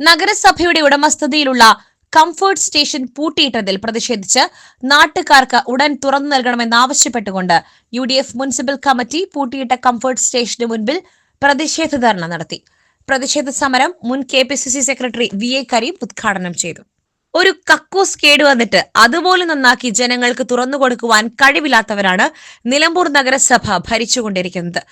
നഗരസഭയുടെ ഉടമസ്ഥതയിലുള്ള comfort station പൂട്ടിയിട്ടതിൽ പ്രതിഷേധിച്ച് നാട്ടുകാർക്ക് ഉടൻ തുറന്നു നൽകണമെന്നാവശ്യപ്പെട്ടുകൊണ്ട് U D F municipal committee പൂട്ടിയിട്ട comfort സ്റ്റേഷന് മുൻപിൽ പ്രതിഷേധ ധർണ നടത്തി. പ്രതിഷേധ സമരം മുൻ K P C C secretary V A Kareem ഉദ്ഘാടനം ചെയ്തു. ഒരു കക്കൂസ് കേടുവന്നിട്ട് അതുപോലെ നന്നാക്കി ജനങ്ങൾക്ക് തുറന്നു കൊടുക്കുവാൻ കഴിവില്ലാത്തവരാണ് നിലമ്പൂർ നഗരസഭ ഭരിച്ചുകൊണ്ടിരിക്കുന്നത്.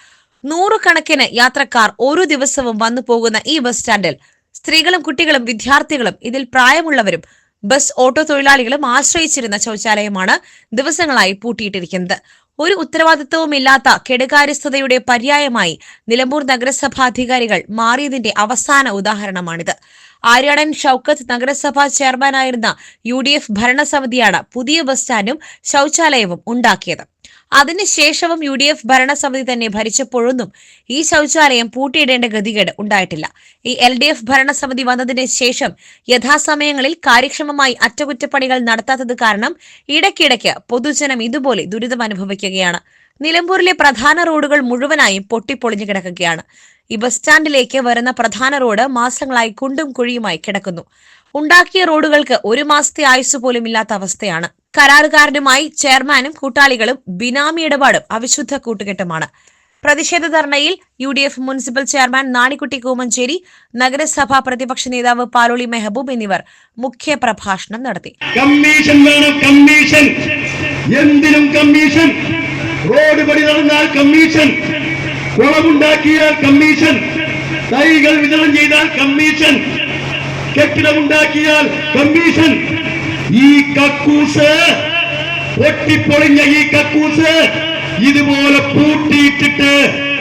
നൂറുകണക്കിന് യാത്രക്കാർ ഒരു ദിവസവും വന്നു പോകുന്ന ഈ ബസ് സ്റ്റാൻഡിൽ സ്ത്രീകളും കുട്ടികളും വിദ്യാർത്ഥികളും ഇതിൽ പ്രായമുള്ളവരും ബസ് ഓട്ടോ തൊഴിലാളികളും ആശ്രയിച്ചിരുന്ന ശൗചാലയമാണ് ദിവസങ്ങളായി പൂട്ടിയിട്ടിരിക്കുന്നത്. ഒരു ഉത്തരവാദിത്വവുമില്ലാത്ത കെടുകാര്യസ്ഥതയുടെ പര്യായമായി നിലമ്പൂർ നഗരസഭാ അധികാരികൾ മാറിയതിന്റെ അവസാന ഉദാഹരണമാണിത്. ആര്യാടൻ ഷൌക്കത്ത് നഗരസഭാ ചെയർമാനായിരുന്ന യു ഡി എഫ് ഭരണസമിതിയാണ് പുതിയ ബസ് സ്റ്റാൻഡും ശൗചാലയവും ഉണ്ടാക്കിയത്. അതിനുശേഷവും യു ഡി എഫ് ഭരണസമിതി തന്നെ ഭരിച്ചപ്പോഴൊന്നും ഈ ശൗചാലയം പൂട്ടിയിടേണ്ട ഗതികേട് ഉണ്ടായിട്ടില്ല. ഈ എൽ ഡി എഫ് ഭരണസമിതി വന്നതിന് ശേഷം യഥാസമയങ്ങളിൽ കാര്യക്ഷമമായി അറ്റകുറ്റപ്പണികൾ നടത്താത്തത് കാരണം ഇടയ്ക്കിടയ്ക്ക് പൊതുജനം ഇതുപോലെ ദുരിതം അനുഭവിക്കുകയാണ്. നിലമ്പൂരിലെ പ്രധാന റോഡുകൾ മുഴുവനായും പൊട്ടിപ്പൊളിഞ്ഞു കിടക്കുകയാണ്. ഈ ബസ് സ്റ്റാൻഡിലേക്ക് വരുന്ന പ്രധാന റോഡ് മാസങ്ങളായി കുണ്ടും കുഴിയുമായി കിടക്കുന്നു. ഉണ്ടാക്കിയ റോഡുകൾക്ക് ഒരു മാസത്തെ ആയുസ് പോലും ഇല്ലാത്ത അവസ്ഥയാണ്. കരാറുകാരനുമായി ചെയർമാനും കൂട്ടാളികളും ബിനാമി ഇടപാടും അവിശുദ്ധ കൂട്ടുകെട്ടുമാണ്. പ്രതിഷേധ ധർണയിൽ U D F municipal chairman Nanikutty Koomancheri നഗരസഭാ പ്രതിപക്ഷ നേതാവ് പാലോളി മെഹബൂബ് എന്നിവർ മുഖ്യ പ്രഭാഷണം നടത്തി. കമ്മീഷൻ വേണം കമ്മീഷൻ. എന്തിനും കമ്മീഷൻ. റോഡ് പണി നടന്നാൽ കമ്മീഷൻ. കുളമുണ്ടാക്കിയാൽ കമ്മീഷൻ. തൈകൾ വിതരണം ചെയ്താൽ കമ്മീഷൻ. കെട്ടിടമുണ്ടാക്കിയാൽ കമ്മീഷൻ. ഈ കക്കൂസ് പൊട്ടിപ്പൊളിഞ്ഞ ഈ കക്കൂസ് ഇതുപോലെ പൂട്ടിയിട്ടിട്ട്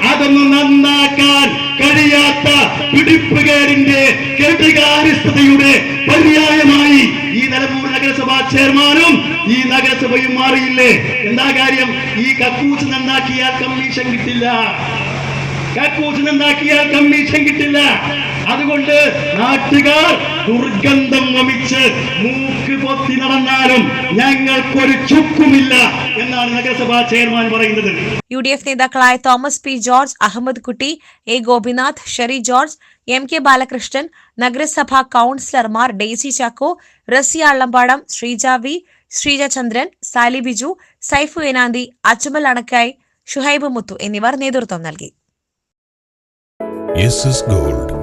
അതൊന്ന് നന്നാക്കാൻ കഴിയാത്ത പിടിപ്പുകാരിന്റെ കെട്ടുകാര്യസ്ഥതയുടെ പര്യായമായി ഈ നിലമ്പൂർ നഗരസഭാ ചെയർമാനും ഈ നഗരസഭയും മാറിയില്ലേ? എന്താ കാര്യം? ഈ കക്കൂസ് നന്നാക്കിയാൽ കമ്മീഷൻ കിട്ടില്ല. കക്കൂസ് നന്നാക്കിയാൽ കമ്മീഷൻ കിട്ടില്ല. അതുകൊണ്ട് നാട്ടുകാർ ദുർഗന്ധം വമിച്ച് മൂക്ക് പൊത്തി നടന്നാലും ഞങ്ങൾക്കൊരു ചുക്കുമില്ല എന്നാണ് നഗരസഭാ ചെയർമാൻ പറയുന്നത്. യു ഡി എഫ് നേതാക്കളായ Thomas P George Ahmed Kutty A Gopinath Sherry George M K Balakrishnan നഗരസഭാ കൗൺസിലർമാർ ഡെയ്സി ചാക്കോ റസിയ അള്ളമ്പാടം ശ്രീജ വി ശ്രീജ ചന്ദ്രൻ സാലി ബിജു സൈഫു എനാന്തി അച്ചുമൽ അണക്കായ് ഷുഹൈബ് മുത്തു എന്നിവർ നേതൃത്വം നൽകി. Gold